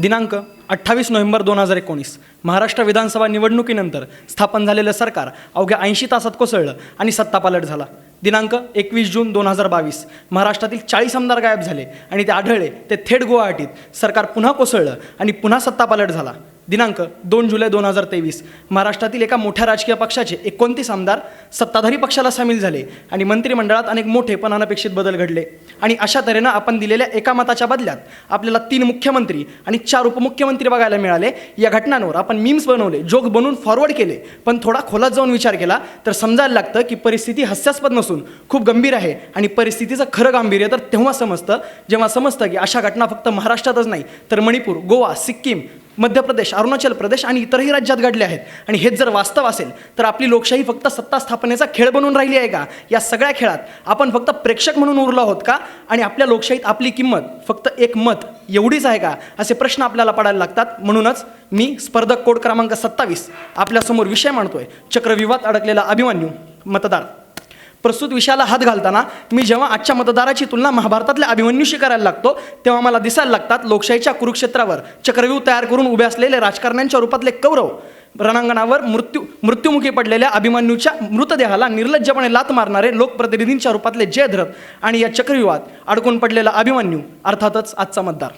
दिनांक अठ्ठावीस नोव्हेंबर दोन हजार एकोणीस. महाराष्ट्र विधानसभा निवडणुकीनंतर स्थापन झालेलं सरकार अवघ्या ऐंशी तासात कोसळलं आणि सत्तापालट झाला. दिनांक एकवीस जून दोन हजार बावीस. महाराष्ट्रातील चाळीस आमदार गायब झाले आणि ते आढळले ते थेट गुवाहाटीत. सरकार पुन्हा कोसळलं आणि पुन्हा सत्तापालट झाला. दिनांक दोन जुलै दोन हजार तेवीस. महाराष्ट्रातील एका मोठ्या राजकीय पक्षाचे एकोणतीस आमदार सत्ताधारी पक्षाला सामील झाले आणि मंत्रिमंडळात अनेक मोठे पण अनपेक्षित बदल घडले. आणि अशा तऱ्हेनं आपण दिलेल्या एका मताच्या बदल्यात आपल्याला तीन मुख्यमंत्री आणि चार उपमुख्यमंत्री बघायला मिळाले. या घटनांवर आपण मीम्स बनवले जोक बनवून फॉरवर्ड केले. पण थोडा खोलात जाऊन विचार केला तर समजायला लागतं की परिस्थिती हास्यास्पद नसून खूप गंभीर आहे आणि परिस्थितीचं खरं गांभीर्य तर तेव्हा समजतं. जेव्हा समजतं की अशा घटना फक्त महाराष्ट्रातच नाही तर मणिपूर गोवा सिक्कीम मध्य प्रदेश अरुणाचल प्रदेश आणि इतरही राज्यात घडले आहेत. आणि हेच जर वास्तव असेल तर आपली लोकशाही फक्त सत्ता स्थापनेचा खेळ बनून राहिली आहे का? या सगळ्या खेळात आपण फक्त प्रेक्षक म्हणून उरलो आहोत का? आणि आपल्या लोकशाहीत आपली किंमत फक्त एक मत एवढीच आहे का? असे प्रश्न आपल्याला पडायला लागतात. म्हणूनच मी स्पर्धक कोड क्रमांक सत्तावीस आपल्यासमोर विषय मांडतोय. चक्रव्यूहात अडकलेला अभिमन्यू मतदार. प्रस्तुत विषयाला हात घालताना मी जेव्हा आजच्या मतदाराची तुलना महाभारतातल्या अभिमन्यूशी करायला लागतो तेव्हा मला दिसायला लागतात लोकशाहीच्या कुरुक्षेत्रावर चक्रव्यूह तयार करून उभे असलेले राजकारण्यांच्या रूपातले कौरव. रणांगणावर मृत्यू मृत्युमुखी पडलेल्या अभिमन्यूच्या मृतदेहाला निर्लज्जपणे लात मारणारे लोकप्रतिनिधींच्या रूपातले जयद्रथ आणि या चक्रव्यूहात अडकून पडलेला अभिमन्यू अर्थातच आजचा मतदार.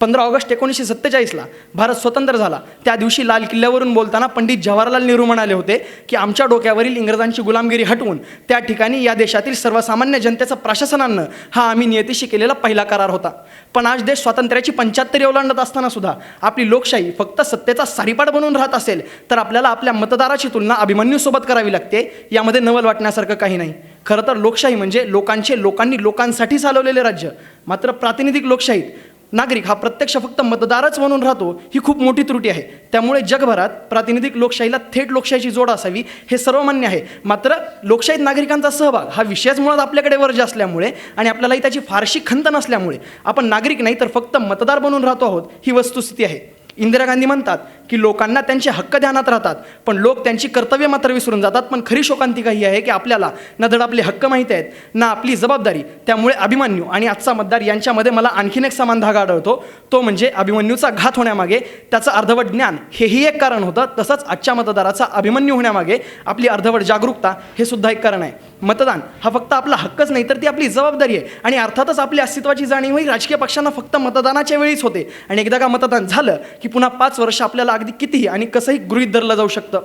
पंधरा ऑगस्ट एकोणीसशे सत्तेचाळीसला भारत स्वतंत्र झाला. त्या दिवशी लाल किल्ल्यावरून बोलताना पंडित जवाहरलाल नेहरू म्हणाले होते की आमच्या डोक्यावरील इंग्रजांची गुलामगिरी हटवून त्या ठिकाणी या देशातील सर्वसामान्य जनतेचं प्रशासनानं हा आम्ही नियतीशी केलेला पहिला करार होता. पण आज देश स्वातंत्र्याची पंच्याहत्तरी ओलांडत असताना सुद्धा आपली लोकशाही फक्त सत्तेचा सारीपाट बनून राहत असेल तर आपल्याला आपल्या मतदाराची तुलना अभिमन्यूसोबत करावी लागते यामध्ये नवल वाटण्यासारखं काही नाही. खरं तर लोकशाही म्हणजे लोकांचे लोकांनी लोकांसाठी चालवलेले राज्य मात्र प्रातिनिधिक लोकशाहीत नागरिक हा प्रत्यक्ष फक्त मतदारच म्हणून राहतो ही खूप मोठी त्रुटी आहे. त्यामुळे जगभरात प्रातिनिधिक लोकशाहीला थेट लोकशाहीची जोड असावी हे सर्वमान्य आहे. मात्र लोकशाहीत नागरिकांचा सहभाग हा विषयच मुळात आपल्याकडे वर्ज असल्यामुळे आणि आपल्यालाही त्याची फारशी खंत नसल्यामुळे आपण नागरिक नाही तर फक्त मतदार बनून राहतो आहोत ही वस्तुस्थिती आहे. इंदिरा गांधी म्हणतात की लोकांना त्यांचे हक्क ध्यानात राहतात पण लोक त्यांची कर्तव्य मात्र विसरून जातात. पण खरी शोकांतिका ही आहे की आपल्याला ना धड आपले हक्क माहीत आहेत ना आपली जबाबदारी. त्यामुळे अभिमन्यू आणि आजचा मतदार यांच्यामध्ये मला आणखीन एक समान धागा आढळतो. तो म्हणजे अभिमन्यूचा घात होण्यामागे त्याचं अर्धवट ज्ञान. हेही एक कारण होतं. तसंच आजच्या मतदाराचा अभिमन्यू होण्यामागे आपली अर्धवट जागरूकता हे सुद्धा एक कारण आहे. मतदान हा फक्त आपला हक्कच नाही तर ती आपली जबाबदारी आहे. आणि अर्थातच आपल्या अस्तित्वाची जाणीव ही राजकीय पक्षांना फक्त मतदानाच्या वेळीच होते. आणि एकदा का मतदान झालं की पुन्हा पाच वर्ष आपल्याला अगदी कितीही आणि कसंही गृहीत धरलं जाऊ शकतं.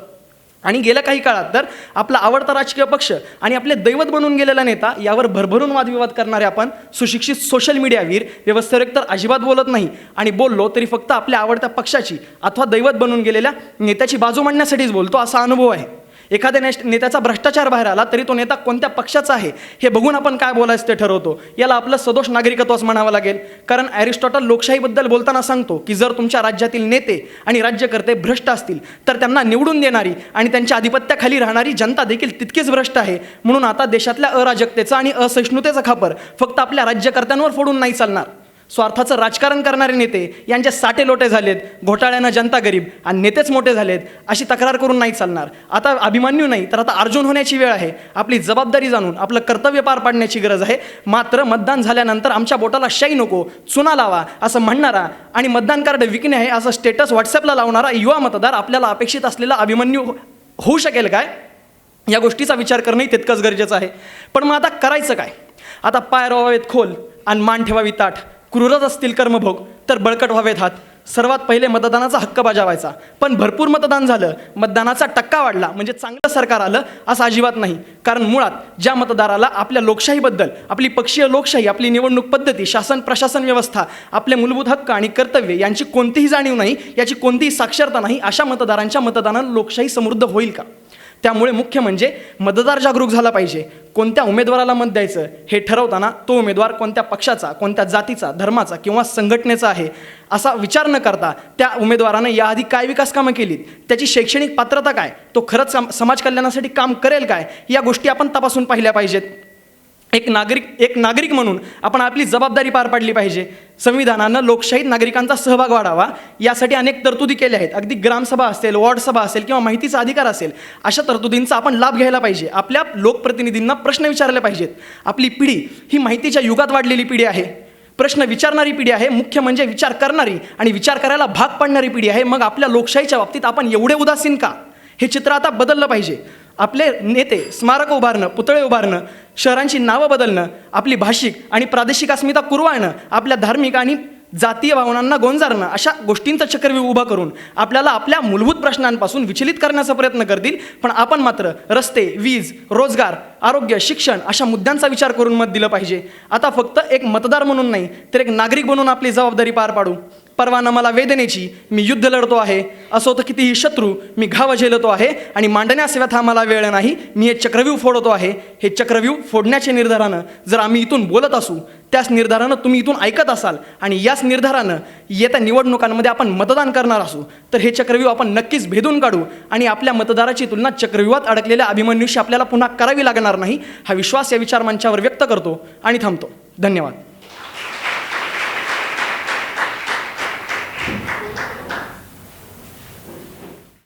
आणि गेल्या काही काळात तर आपला आवडता राजकीय पक्ष आणि आपले दैवत बनून गेलेला नेता यावर भरभरून वादविवाद करणारे आपण सुशिक्षित सोशल मीडियावीर व्यवस्थेवर तर अजिबात बोलत नाही. आणि बोललो तरी फक्त आपल्या आवडत्या पक्षाची अथवा दैवत बनून गेलेल्या नेत्याची बाजू मांडण्यासाठीच बोलतो असा अनुभव आहे. एखाद्या नेश नेत्याचा भ्रष्टाचार बाहेर आला तरी तो नेता कोणत्या पक्षाचा आहे? हे बघून आपण काय बोलायचं ते ठरवतो. याला आपलं सदोष नागरिकत्वच म्हणावं लागेल. कारण ॲरिस्टॉटल लोकशाहीबद्दल बोलताना सांगतो की जर तुमच्या राज्यातील नेते आणि राज्यकर्ते भ्रष्ट असतील तर त्यांना निवडून देणारी आणि त्यांच्या आधिपत्याखाली राहणारी जनता देखील तितकीच भ्रष्ट आहे. म्हणून आता देशातल्या अराजकतेचा आणि असहिष्णुतेचा खापर फक्त आपल्या राज्यकर्त्यांवर फोडून नाही चालणार. स्वार्थाचं राजकारण करणारे नेते यांचे साठे लोटे झालेत घोटाळ्यानं जनता गरीब आणि नेतेच मोठे झालेत अशी तक्रार करून नाही चालणार. आता अभिमान्यू नाही तर आता अर्जुन होण्याची वेळ आहे. आपली जबाबदारी जाणून आपलं कर्तव्य पार पाडण्याची गरज आहे. मात्र मतदान झाल्यानंतर आमच्या बोटाला शाई नको चुना लावा असं म्हणणारा आणि मतदान कार्ड विकणे आहे असं स्टेटस व्हॉट्सअपला लावणारा युवा मतदार आपल्याला अपेक्षित असलेला अभिमन्यू हो- होऊ शकेल काय? या गोष्टीचा विचार करणंही तितकंच गरजेचं आहे. पण मग आता करायचं काय? आता पाय रोवावेत खोल आणि मान ठेवावी ताठ. क्रूरच असतील कर्मभोग तर बळकट व्हावेत हात. सर्वात पहिले मतदानाचा हक्क बजावायचा. पण भरपूर मतदान झालं मतदानाचा टक्का वाढला. म्हणजे चांगलं सरकार आलं असं अजिबात नाही. कारण मुळात ज्या मतदाराला आपल्या लोकशाहीबद्दल आपली पक्षीय लोकशाही आपली निवडणूक पद्धती शासन प्रशासन व्यवस्था आपले मूलभूत हक्क आणि कर्तव्य यांची कोणतीही जाणीव नाही याची कोणतीही साक्षरता नाही अशा मतदारांच्या मतदानानं लोकशाही समृद्ध होईल का? त्यामुळे मुख्य म्हणजे मतदार जागरूक झाला पाहिजे. कोणत्या उमेदवाराला मत द्यायचं हे ठरवताना तो उमेदवार कोणत्या पक्षाचा कोणत्या जातीचा धर्माचा किंवा संघटनेचा आहे असा विचार न करता त्या उमेदवाराने याआधी काय विकास कामं केलीत त्याची शैक्षणिक पात्रता काय तो खरंच समाज कल्याणासाठी काम करेल काय या गोष्टी आपण तपासून पाहिल्या पाहिजेत. एक नागरिक एक नागरिक म्हणून आपण आपली जबाबदारी पार पाडली पाहिजे. संविधानानं लोकशाहीत नागरिकांचा सहभाग वाढावा. यासाठी अनेक तरतुदी केल्या आहेत. अगदी ग्रामसभा असेल वॉर्ड सभा असेल किंवा माहितीचा अधिकार असेल अशा तरतुदींचा आपण लाभ घ्यायला पाहिजे. आपल्या लोकप्रतिनिधींना प्रश्न विचारले पाहिजेत. आपली पिढी ही माहितीच्या युगात वाढलेली पिढी आहे. प्रश्न विचारणारी पिढी आहे मुख्य म्हणजे विचार करणारी आणि विचार करायला भाग पाडणारी पिढी आहे. मग आपल्या लोकशाहीच्या बाबतीत आपण एवढे उदासीन का? हे चित्र आता बदललं पाहिजे. आपले नेते स्मारक उभारणं पुतळे उभारणं शहरांची नावं बदलणं आपली भाषिक आणि प्रादेशिक अस्मिता कुरवाळणं आपल्या धार्मिक आणि जातीय भावनांना गोंजारणं अशा गोष्टींचं चक्रव्यूह उभा करून आपल्याला आपल्या मूलभूत प्रश्नांपासून विचलित करण्याचा प्रयत्न करतील. पण आपण मात्र रस्ते वीज रोजगार आरोग्य शिक्षण अशा मुद्द्यांचा विचार करून मत दिलं पाहिजे. आता फक्त एक मतदार म्हणून नाही तर एक नागरिक बनून आपली जबाबदारी पार पाडू. परवाना मला वेदनेची मी युद्ध लढतो आहे. असो तर कितीही शत्रू मी घाव झेलतो आहे आणि मांडण्यास व्यथा मला वेळ नाही. मी हे चक्रव्यूह फोडतो आहे. हे चक्रव्यूह फोडण्याच्या निर्धारानं जर आम्ही इथून बोलत असू त्याच निर्धारानं तुम्ही इथून ऐकत असाल आणि याच निर्धारानं येत्या निवडणुकांमध्ये आपण मतदान करणार असू तर हे चक्रव्यूह आपण नक्कीच भेदून काढू आणि आपल्या मतदाराची तुलना चक्रव्यूहात अडकलेल्या अभिमन्यूशी आपल्याला पुन्हा करावी लागणार नाही हा विश्वास या विचार मंचावर व्यक्त करतो आणि थांबतो. धन्यवाद.